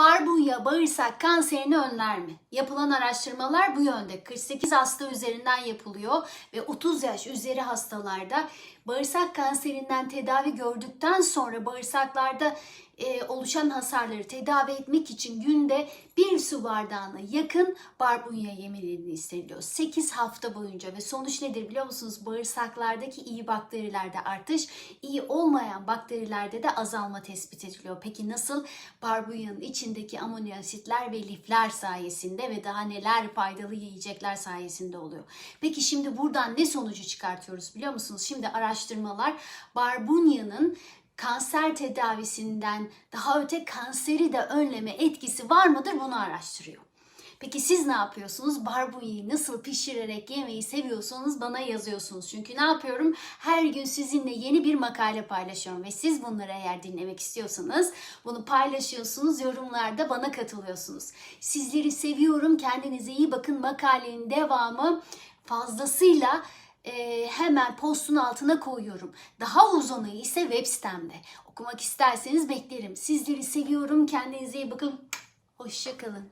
Barbunya bağırsak kanserini önler mi? Yapılan araştırmalar bu yönde. 48 hasta üzerinden yapılıyor ve 30 yaş üzeri hastalarda bağırsak kanserinden tedavi gördükten sonra bağırsaklarda e, oluşan hasarları tedavi etmek için günde bir su bardağına yakın barbunya yemelerini isteniyor. 8 hafta boyunca ve sonuç nedir biliyor musunuz? Bağırsaklardaki iyi bakterilerde artış, iyi olmayan bakterilerde de azalma tespit ediliyor. Peki nasıl? Barbunyanın içindeki amino asitler ve lifler sayesinde ve daha neler faydalı yiyecekler sayesinde oluyor. Peki şimdi buradan ne sonucu çıkartıyoruz biliyor musunuz? Şimdi araştırmalar barbunyanın kanser tedavisinden daha öte kanseri de önleme etkisi var mıdır bunu araştırıyor. Peki siz ne yapıyorsunuz? Barbunyayı nasıl pişirerek yemeyi seviyorsanız bana yazıyorsunuz. Çünkü ne yapıyorum? Her gün sizinle yeni bir makale paylaşıyorum ve siz bunları eğer dinlemek istiyorsanız bunu paylaşıyorsunuz, yorumlarda bana katılıyorsunuz. Sizleri seviyorum, kendinize iyi bakın. Makalenin devamı fazlasıyla e, hemen postun altına koyuyorum. Daha uzunu ise web sitemde. Okumak isterseniz beklerim. Sizleri seviyorum. Kendinize iyi bakın. Hoşçakalın.